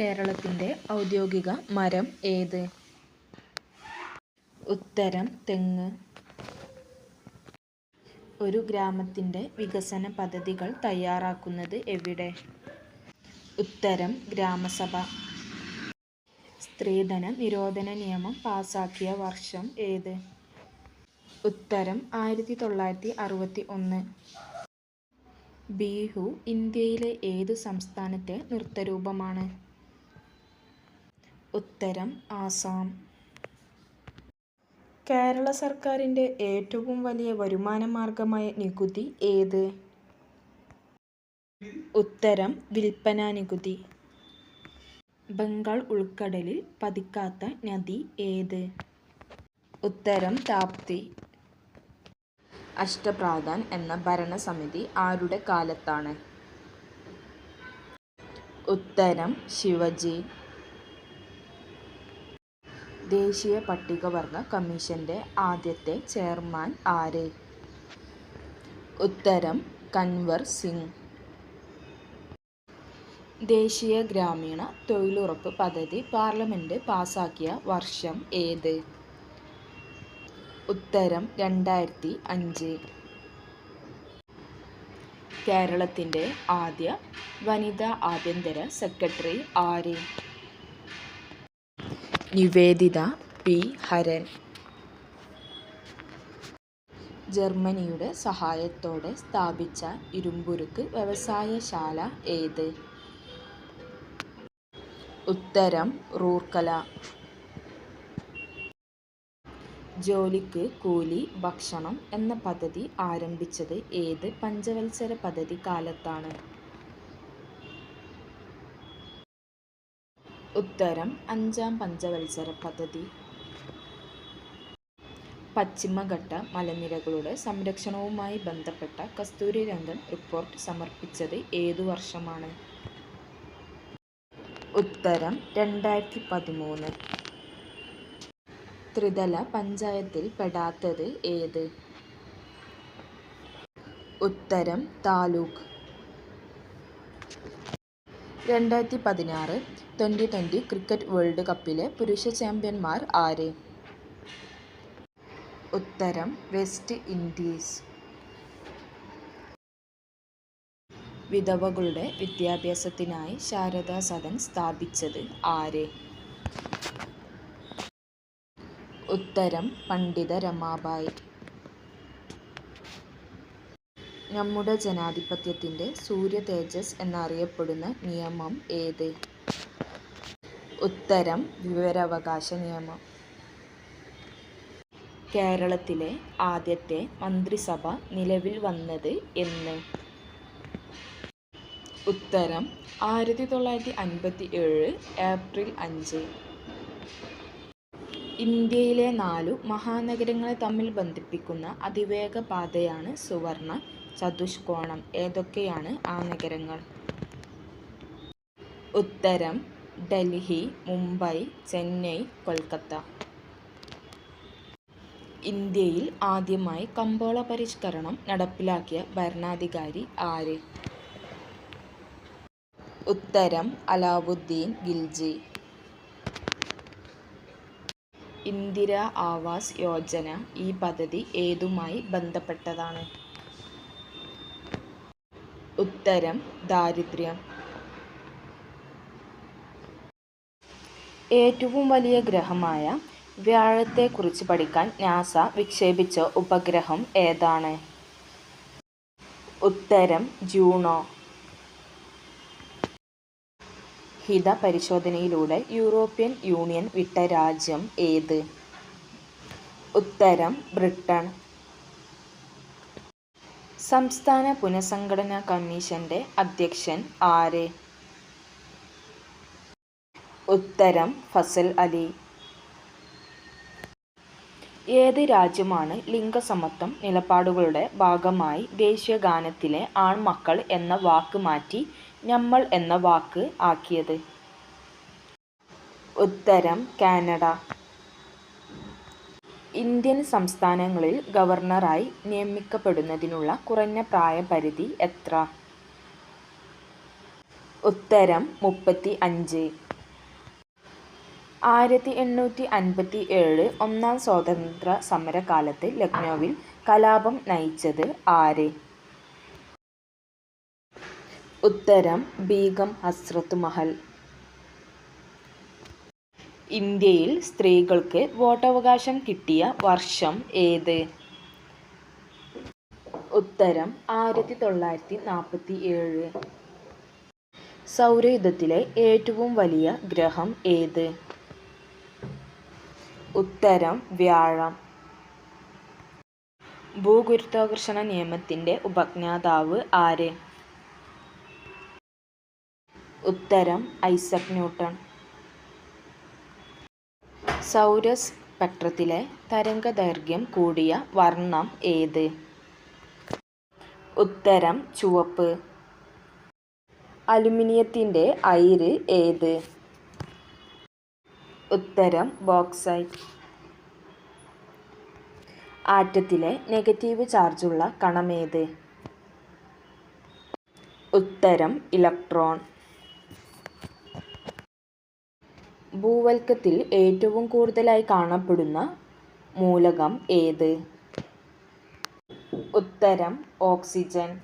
കേരളത്തിന്റെ ഔദ്യോഗിക മരം ഏത്? ഉത്തരം തെങ്ങ്. ഒരു ഗ്രാമത്തിന്റെ വികസന പദ്ധതികൾ തയ്യാറാക്കുന്നത് എവിടെ? ഉത്തരം ഗ്രാമസഭ. സ്ത്രീധന നിരോധന നിയമം പാസാക്കിയ വർഷം ഏത്? ഉത്തരം ആയിരത്തി തൊള്ളായിരത്തി അറുപത്തി ഒന്ന് ബീഹു ഇന്ത്യയിലെ ഏത് സംസ്ഥാനത്തെ നൃത്തരൂപമാണ്? ഉത്തരം ആസാം. കേരള സർക്കാരിന്റെ ഏറ്റവും വലിയ വരുമാന മാർഗമായ നികുതി ഏത്? ഉത്തരം വിൽപ്പന നികുതി. ബംഗാൾ ഉൾക്കടലിൽ പതിക്കാത്ത നദി ഏത്? ഉത്തരം താപ്തി. അഷ്ടപ്രാധാൻ എന്ന ഭരണസമിതി ആരുടെ കാലത്താണ്? ഉത്തരം ശിവജി. ദേശീയ പട്ടികവർഗ കമ്മീഷന്റെ ആദ്യത്തെ ചെയർമാൻ ആര്? ഉത്തരം കൻവർ സിംഗ്. ദേശീയ ഗ്രാമീണ തൊഴിലുറപ്പ് പദ്ധതി പാർലമെന്റ് പാസാക്കിയ വർഷം ഏത്? ഉത്തരം രണ്ടായിരത്തി അഞ്ച്. കേരളത്തിന്റെ ആദ്യ വനിതാ ആഭ്യന്തര സെക്രട്ടറി ആര്? നിവേദിത പി. ഹരൻ. ജർമ്മനിയുടെ സഹായത്തോടെ സ്ഥാപിച്ച ഇരുമ്പുരുക്ക് വ്യവസായശാല ഏത്? ഉത്തരം റൂർക്കല. ജോലിക്ക് കൂലി ഭക്ഷണം എന്ന പദ്ധതി ആരംഭിച്ചത് ഏത് പഞ്ചവത്സര പദ്ധതി കാലത്താണ്? ഉത്തരം അഞ്ചാം പഞ്ചവത്സര പദ്ധതി. പശ്ചിമഘട്ട മലനിരകളുടെ സംരക്ഷണവുമായി ബന്ധപ്പെട്ട കസ്തൂരി രംഗൻ റിപ്പോർട്ട് സമർപ്പിച്ചത് ഏതു വർഷമാണ്? ഉത്തരം രണ്ടായിരത്തി പതിമൂന്ന് ത്രിതല പഞ്ചായത്തിൽ പെടാത്തത് ഏത്? ഉത്തരം താലൂക്ക്. രണ്ടായിരത്തി പതിനാറ് ട്വന്റി ട്വന്റി ക്രിക്കറ്റ് വേൾഡ് കപ്പിലെ പുരുഷ ചാമ്പ്യന്മാർ ആര്? ഉത്തരം വെസ്റ്റ് ഇൻഡീസ്. വിധവകളുടെ വിദ്യാഭ്യാസത്തിനായി ശാരദാ സദൻ സ്ഥാപിച്ചത് ആര്? ഉത്തരം പണ്ഡിത രമാബായി. നമ്മുടെ ജനാധിപത്യത്തിന്റെ സൂര്യ തേജസ് എന്നറിയപ്പെടുന്ന നിയമം ഏത്? ഉത്തരം വിവരാവകാശ നിയമം. കേരളത്തിലെ ആദ്യത്തെ മന്ത്രിസഭ നിലവിൽ വന്നത് എന്ന്. ഉത്തരം ആയിരത്തി തൊള്ളായിരത്തി അൻപത്തി ഏഴ് ഏപ്രിൽ അഞ്ച്. ഇന്ത്യയിലെ നാലു മഹാനഗരങ്ങളെ തമ്മിൽ ബന്ധിപ്പിക്കുന്ന അതിവേഗ പാതയാണ് സുവർണ ചതുഷ്കോണം. ഏതൊക്കെയാണ് ആ നഗരങ്ങൾ? ഉത്തരം ഡൽഹി മുംബൈ ചെന്നൈ കൊൽക്കത്ത. ഇന്ത്യയിൽ ആദ്യമായി കമ്പോള പരിഷ്കരണം നടപ്പിലാക്കിയ ഭരണാധികാരി ആര്? ഉത്തരം അലാവുദ്ദീൻ ഗിൽജി. ഇന്ദിര ആവാസ് യോജന ഈ പദ്ധതി ഏതുമായി ബന്ധപ്പെട്ടതാണ്? ഉത്തരം ദാരിദ്ര്യം. ഏറ്റവും വലിയ ഗ്രഹമായ വ്യാഴത്തെക്കുറിച്ച് പഠിക്കാൻ നാസ വിക്ഷേപിച്ച ഉപഗ്രഹം ഏതാണ്? ഉത്തരം ജൂണോ. ഹിത പരിശോധനയിലൂടെ യൂറോപ്യൻ യൂണിയൻ വിട്ട രാജ്യം ഏത്? ഉത്തരം ബ്രിട്ടൻ സംസ്ഥാന പുനഃസംഘടനാ കമ്മീഷന്റെ അധ്യക്ഷൻ ആര്? ഉത്തരം ഫസൽ അലി. ഏത് രാജ്യമാണ് ലിംഗസമത്വം നിലപാടുകളുടെ ഭാഗമായി ദേശീയഗാനത്തിലെ ആൺമക്കൾ എന്ന വാക്ക് മാറ്റി ഞമ്മൾ എന്ന വാക്ക് ആക്കിയത്? ഉത്തരം കാനഡ. ഇന്ത്യൻ സംസ്ഥാനങ്ങളിൽ ഗവർണറായി നിയമിക്കപ്പെടുന്നതിനുള്ള കുറഞ്ഞ പ്രായപരിധി എത്ര? ഉത്തരം മുപ്പത്തി അഞ്ച് ആയിരത്തി എണ്ണൂറ്റി അൻപത്തി ഏഴ് ഒന്നാം സ്വാതന്ത്ര്യ സമരകാലത്ത് ലക്നൗവിൽ കലാപം നയിച്ചത് ആര്? ഉത്തരം ബീഗം ഹസ്രത്ത് മഹൽ. ഇന്ത്യയിൽ സ്ത്രീകൾക്ക് വോട്ടവകാശം കിട്ടിയ വർഷം ഏത്? ഉത്തരം ആയിരത്തി തൊള്ളായിരത്തി നാൽപ്പത്തി ഏഴ് സൗരയുധത്തിലെ ഏറ്റവും വലിയ ഗ്രഹം ഏത്? ഉത്തരം വ്യാഴം. ഭൂഗുരുത്വാകർഷണ നിയമത്തിന്റെ ഉപജ്ഞാതാവ് ആര്? ഉത്തരം ഐസക് ന്യൂട്ടൺ. സൗരസ്പെക്ട്രത്തിലെ തരംഗദൈർഘ്യം കൂടിയ വർണം ഏത്? ഉത്തരം ചുവപ്പ്. അലുമിനിയത്തിന്റെ അയിര് ഏത്? ഉത്തരം ബോക്സൈറ്റ്. ആറ്റത്തിലെ നെഗറ്റീവ് ചാർജുള്ള കണമേത് ഉത്തരം ഇലക്ട്രോൺ. ഭൂവൽക്കത്തിൽ ഏറ്റവും കൂടുതലായി കാണപ്പെടുന്ന മൂലകം ഏത്? ഉത്തരം ഓക്സിജൻ.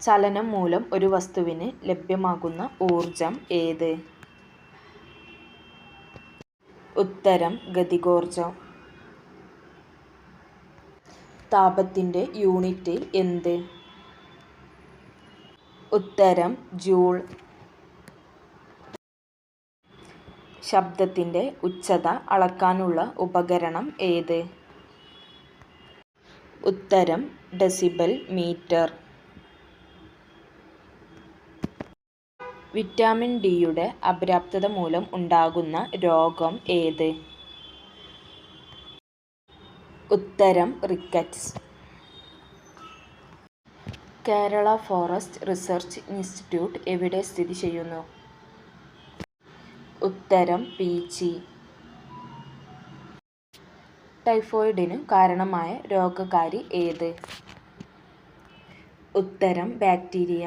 ചലനം മൂലം ഒരു വസ്തുവിന് ലഭ്യമാകുന്ന ഊർജം ഏത്? ഉത്തരം ഗതികോർജം താപത്തിന്റെ യൂണിറ്റ് എന്ത്? ഉത്തരം ജൂൾ. ശബ്ദത്തിന്റെ ഉച്ചത അളക്കാനുള്ള ഉപകരണം ഏത്? ഉത്തരം ഡെസിബൽ മീറ്റർ. വിറ്റാമിൻ ഡിയുടെ അപര്യാപ്തത മൂലം ഉണ്ടാകുന്ന രോഗം ഏത്? ഉത്തരം rickets. Kerala forest research institute എവിടെ സ്ഥിതി ചെയ്യുന്നു? ഉത്തരം പീച്ചി ടൈഫോയിഡിനു കാരണമായ രോഗകാരി ഏത്? ഉത്തരം ബാക്ടീരിയ.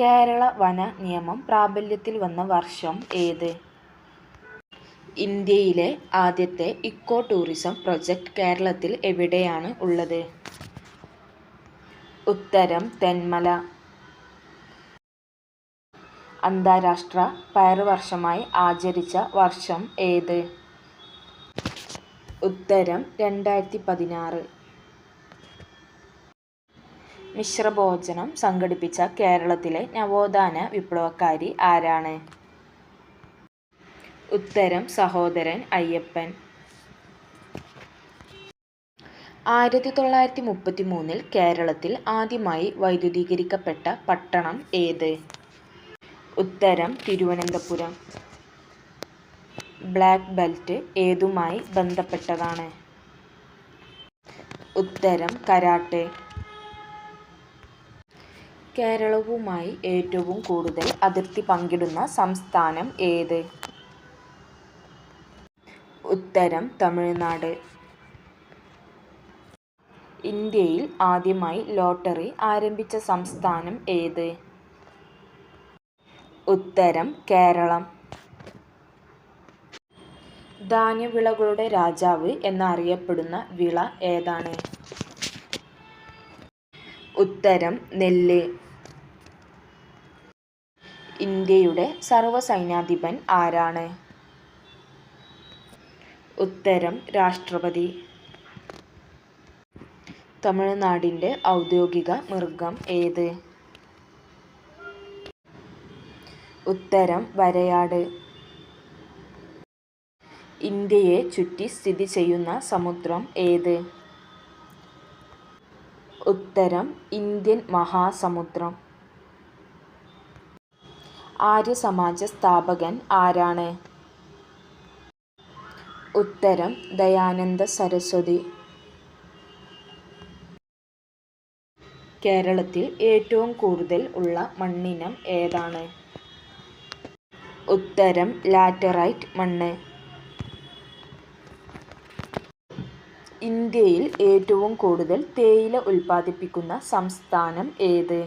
കേരള വന നിയമം പ്രാബല്യത്തിൽ വന്ന വർഷം ഏത്? ഇന്ത്യയിലെ ആദ്യത്തെ ഇക്കോ ടൂറിസം പ്രൊജക്റ്റ് കേരളത്തിൽ എവിടെയാണ് ഉള്ളത്? ഉത്തരം തെന്മല. അന്താരാഷ്ട്ര പയർ വർഷമായി ആചരിച്ച വർഷം ഏത്? ഉത്തരം രണ്ടായിരത്തി പതിനാറ് മിശ്രഭോജനം സംഘടിപ്പിച്ച കേരളത്തിലെ നവോത്ഥാന വിപ്ലവക്കാരി ആരാണ്? ഉത്തരം സഹോദരൻ അയ്യപ്പൻ. ആയിരത്തി തൊള്ളായിരത്തി മുപ്പത്തി മൂന്നിൽ കേരളത്തിൽ ആദ്യമായി വൈദ്യുതീകരിക്കപ്പെട്ട പട്ടണം ഏത്? ഉത്തരം തിരുവനന്തപുരം. ബ്ലാക്ക് ബെൽറ്റ് ഏതുമായി ബന്ധപ്പെട്ടതാണ്? ഉത്തരം കരാട്ടെ. കേരളവുമായി ഏറ്റവും കൂടുതൽ അതിർത്തി പങ്കിടുന്ന സംസ്ഥാനം ഏത്? ഉത്തരം തമിഴ്നാട്. ഇന്ത്യയിൽ ആദ്യമായി ലോട്ടറി ആരംഭിച്ച സംസ്ഥാനം ഏത്? ഉത്തരം കേരളം. ധാന്യവിളകളുടെ രാജാവ് എന്നറിയപ്പെടുന്ന വിള ഏതാണ്? ഉത്തരം നെല്ല്. ഇന്ത്യയുടെ സർവസൈന്യാധിപൻ ആരാണ്? ഉത്തരം രാഷ്ട്രപതി. തമിഴ്നാടിന്റെ ഔദ്യോഗിക മൃഗം ഏത്? ഉത്തരം വരയാട്. ഇന്ത്യയെ ചുറ്റി സ്ഥിതി ചെയ്യുന്ന സമുദ്രം ഏത്? ഉത്തരം ഇന്ത്യൻ മഹാസമുദ്രം. ആര്യസമാജ സ്ഥാപകൻ ആരാണ്? ഉത്തരം ദയാനന്ദ സരസ്വതി. കേരളത്തിൽ ഏറ്റവും കൂടുതൽ ഉള്ള മണ്ണിനം ഏതാണ്? ഉത്തരം ലാറ്ററൈറ്റ് മണ്ണ്. ഇന്ത്യയിൽ ഏറ്റവും കൂടുതൽ തേയില ഉൽപാദിപ്പിക്കുന്ന സംസ്ഥാനം ഏത്?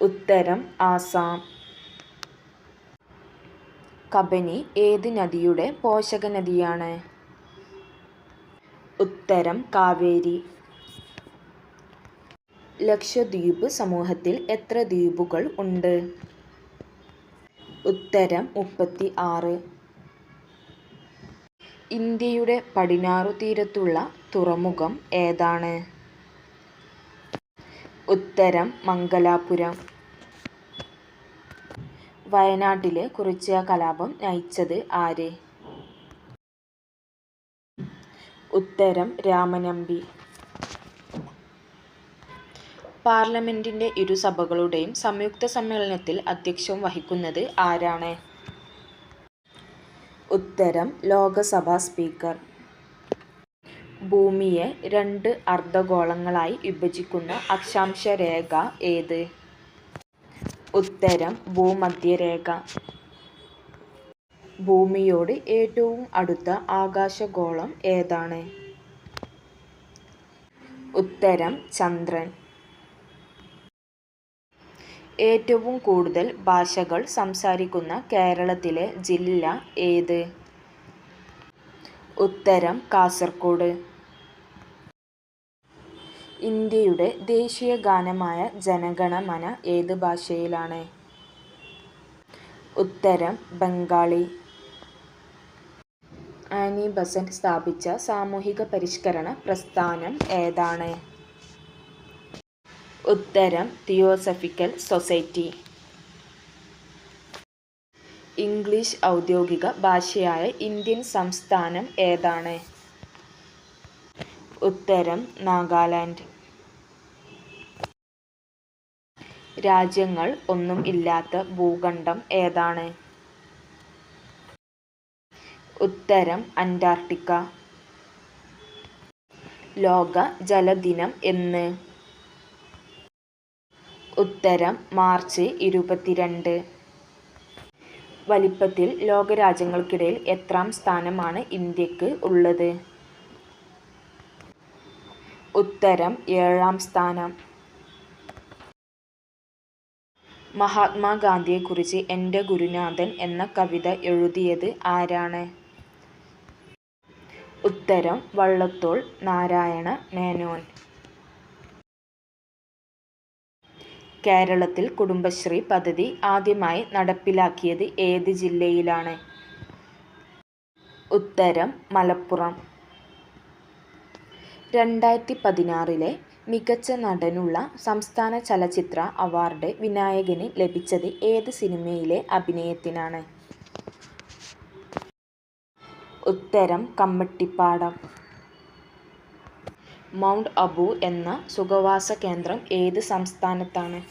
ഉത്തരം ആസാം. കബനി ഏത് നദിയുടെ പോഷക നദിയാണ്? ഉത്തരം കാവേരി. ലക്ഷദ്വീപ് സമൂഹത്തിൽ എത്ര ദ്വീപുകൾ ഉണ്ട്? ഉത്തരം മുപ്പത്തി ആറ് ഇന്ത്യയുടെ പടിഞ്ഞാറു തീരത്തുള്ള തുറമുഖം ഏതാണ്? ഉത്തരം മംഗലാപുരം. വയനാട്ടിലെ കുറിച്യ കലാപം നയിച്ചത് ആര്? ഉത്തരം രാമനമ്പി. പാർലമെന്റിന്റെ ഇരുസഭകളുടെയും സംയുക്ത സമ്മേളനത്തിൽ അധ്യക്ഷം വഹിക്കുന്നത് ആരാണ്? ഉത്തരം ലോകസഭാ സ്പീക്കർ. ഭൂമിയെ രണ്ട് അർദ്ധഗോളങ്ങളായി വിഭജിക്കുന്ന അക്ഷാംശ രേഖ ഏത്? ഉത്തരം ഭൂമധ്യരേഖ. ഭൂമിയോട് ഏറ്റവും അടുത്ത ആകാശഗോളം ഏതാണ്? ഉത്തരം ചന്ദ്രൻ. ഏറ്റവും കൂടുതൽ ഭാഷകൾ സംസാരിക്കുന്ന കേരളത്തിലെ ജില്ല ഏത്? ഉത്തരം കാസർഗോഡ് ഇന്ത്യയുടെ ദേശീയ ഗാനമായ ജനഗണമന ഏത് ഭാഷയിലാണ്? ഉത്തരം ബംഗാളി. ആനി ബസന്റ് സ്ഥാപിച്ച സാമൂഹിക പരിഷ്കരണ പ്രസ്ഥാനം ഏതാണ്? ഉത്തരം തിയോസഫിക്കൽ സൊസൈറ്റി. ഇംഗ്ലീഷ് ഔദ്യോഗിക ഭാഷയായ ഇന്ത്യൻ സംസ്ഥാനം ഏതാണ്? ഉത്തരം നാഗാലാൻഡ്. രാജ്യങ്ങൾ ഒന്നും ഇല്ലാത്ത ഭൂഖണ്ഡം ഏതാണ്? ഉത്തരം അന്റാർട്ടിക്ക. ലോക ജലദിനം എന്ന്. ഉത്തരം മാർച്ച് ഇരുപത്തിരണ്ട്. വലിപ്പത്തിൽ ലോകരാജ്യങ്ങൾക്കിടയിൽ എത്രാം സ്ഥാനമാണ് ഇന്ത്യയ്ക്ക് ഉള്ളത്? ഉത്തരം ഏഴാം സ്ഥാനം. മഹാത്മാഗാന്ധിയെക്കുറിച്ച് എന്റെ ഗുരുനാഥൻ എന്ന കവിത എഴുതിയത് ആരാണ്? ഉത്തരം വള്ളത്തോൾ നാരായണ മേനോൻ. കേരളത്തിൽ കുടുംബശ്രീ പദ്ധതി ആദ്യമായി നടപ്പിലാക്കിയത് ഏത് ജില്ലയിലാണ്? ഉത്തരം മലപ്പുറം. രണ്ടായിരത്തി പതിനാറിലെ മികച്ച നടനുള്ള സംസ്ഥാന ചലച്ചിത്ര അവാർഡ് വിനായകന് ലഭിച്ചത് ഏത് സിനിമയിലെ അഭിനയത്തിനാണ്? ഉത്തരം കമ്മട്ടിപ്പാടം. മൗണ്ട് അബു എന്ന സുഖവാസ കേന്ദ്രം ഏത് സംസ്ഥാനത്താണ്?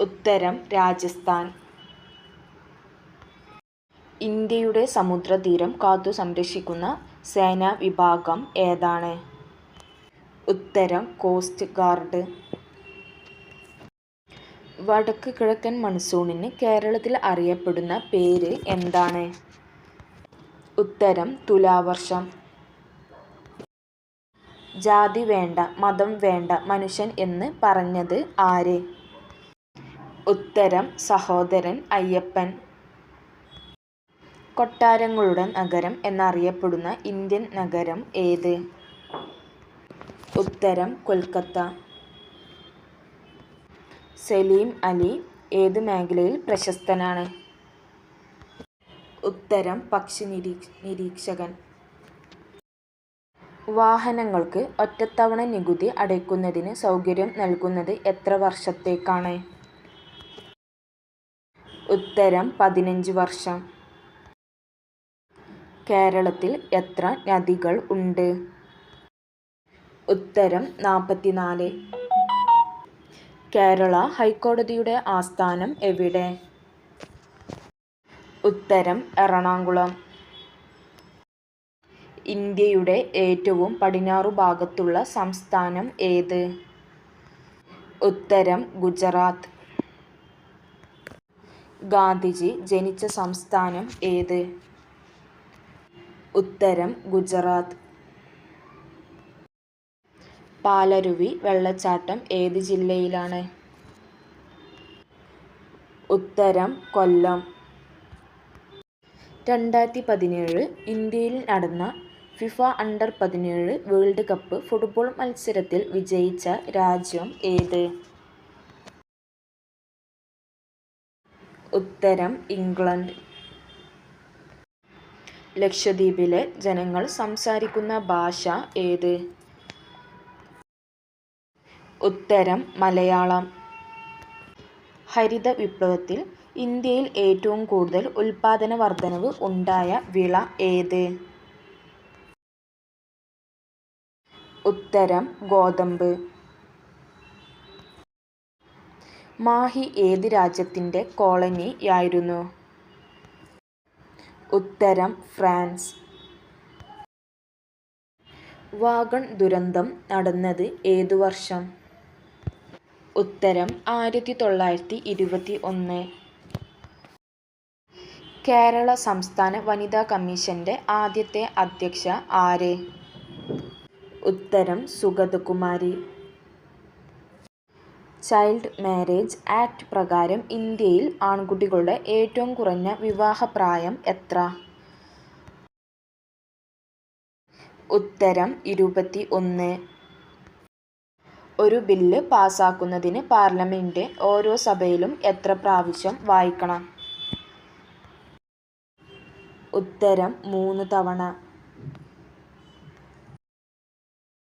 ഉത്തരം രാജസ്ഥാൻ. ഇന്ത്യയുടെ സമുദ്രതീരം കാത്തു സംരക്ഷിക്കുന്ന സേനാ വിഭാഗം ഏതാണ്? ഉത്തരം കോസ്റ്റ് ഗാർഡ്. വടക്ക് കിഴക്കൻ മൺസൂണിന് കേരളത്തിൽ അറിയപ്പെടുന്ന പേര് എന്താണ്? ഉത്തരം തുലാവർഷം. ജാതി വേണ്ട മതം വേണ്ട മനുഷ്യൻ എന്ന് പറഞ്ഞത് ആര്? ഉത്തരം സഹോദരൻ അയ്യപ്പൻ. കൊട്ടാരങ്ങളുടെ നഗരം എന്നറിയപ്പെടുന്ന ഇന്ത്യൻ നഗരം ഏത്? ഉത്തരം കൊൽക്കത്ത. സലീം അലി ഏത് മേഖലയിൽ പ്രശസ്തനാണ്? ഉത്തരം പക്ഷി നിരീക്ഷകൻ. വാഹനങ്ങൾക്ക് ഒറ്റത്തവണ നികുതി അടയ്ക്കുന്നതിന് സൗകര്യം നൽകുന്നത് എത്ര വർഷത്തേക്കാണ്? ഉത്തരം പതിനഞ്ച് വർഷം. കേരളത്തിൽ എത്ര നദികൾ ഉണ്ട്? ഉത്തരം നാൽപ്പത്തിനാല് കേരള ഹൈക്കോടതിയുടെ ആസ്ഥാനം എവിടെ? ഉത്തരം എറണാകുളം. ഇന്ത്യയുടെ ഏറ്റവും പടിഞ്ഞാറു ഭാഗത്തുള്ള സംസ്ഥാനം ഏത്? ഉത്തരം ഗുജറാത്ത്. ഗാന്ധിജി ജനിച്ച സംസ്ഥാനം ഏത്? ഉത്തരം ഗുജറാത്ത്. പാലരുവി വെള്ളച്ചാട്ടം ഏത് ജില്ലയിലാണ്? ഉത്തരം കൊല്ലം. രണ്ടായിരത്തി പതിനേഴ് ഇന്ത്യയിൽ നടന്ന ഫിഫ അണ്ടർ പതിനേഴ് വേൾഡ് കപ്പ് ഫുട്ബോൾ മത്സരത്തിൽ വിജയിച്ച രാജ്യം ഏത്? ഉത്തരം ഇംഗ്ലണ്ട്. ലക്ഷദ്വീപിലെ ജനങ്ങൾ സംസാരിക്കുന്ന ഭാഷ ഏത്? ഉത്തരം മലയാളം. ഹരിത വിപ്ലവത്തിൽ ഇന്ത്യയിൽ ഏറ്റവും കൂടുതൽ ഉൽപാദന വർധനവ് ഉണ്ടായ വിള ഏത്? ഉത്തരം ഗോതമ്പ്. മാഹി ഏത് രാജ്യത്തിന്റെ കോളനിയായിരുന്നു ഉത്തരം ഫ്രാൻസ്. വാഗൺ ദുരന്തം നടന്നത് ഏതു വർഷം? ഉത്തരം ആയിരത്തി തൊള്ളായിരത്തി ഇരുപത്തി ഒന്ന്. കേരള സംസ്ഥാന വനിതാ കമ്മീഷന്റെ ആദ്യത്തെ അധ്യക്ഷ ആര്? ഉത്തരം സുഗതകുമാരി. ചൈൽഡ് മാരേജ് ആക്ട് പ്രകാരം ഇന്ത്യയിൽ ആൺകുട്ടികളുടെ ഏറ്റവും കുറഞ്ഞ വിവാഹപ്രായം എത്ര? ഉത്തരം ഇരുപത്തി ഒന്ന്. ഒരു ബില്ല് പാസാക്കുന്നതിന് പാർലമെന്റ് ഓരോ സഭയിലും എത്ര പ്രാവശ്യം വായിക്കണം? ഉത്തരം മൂന്ന് തവണ.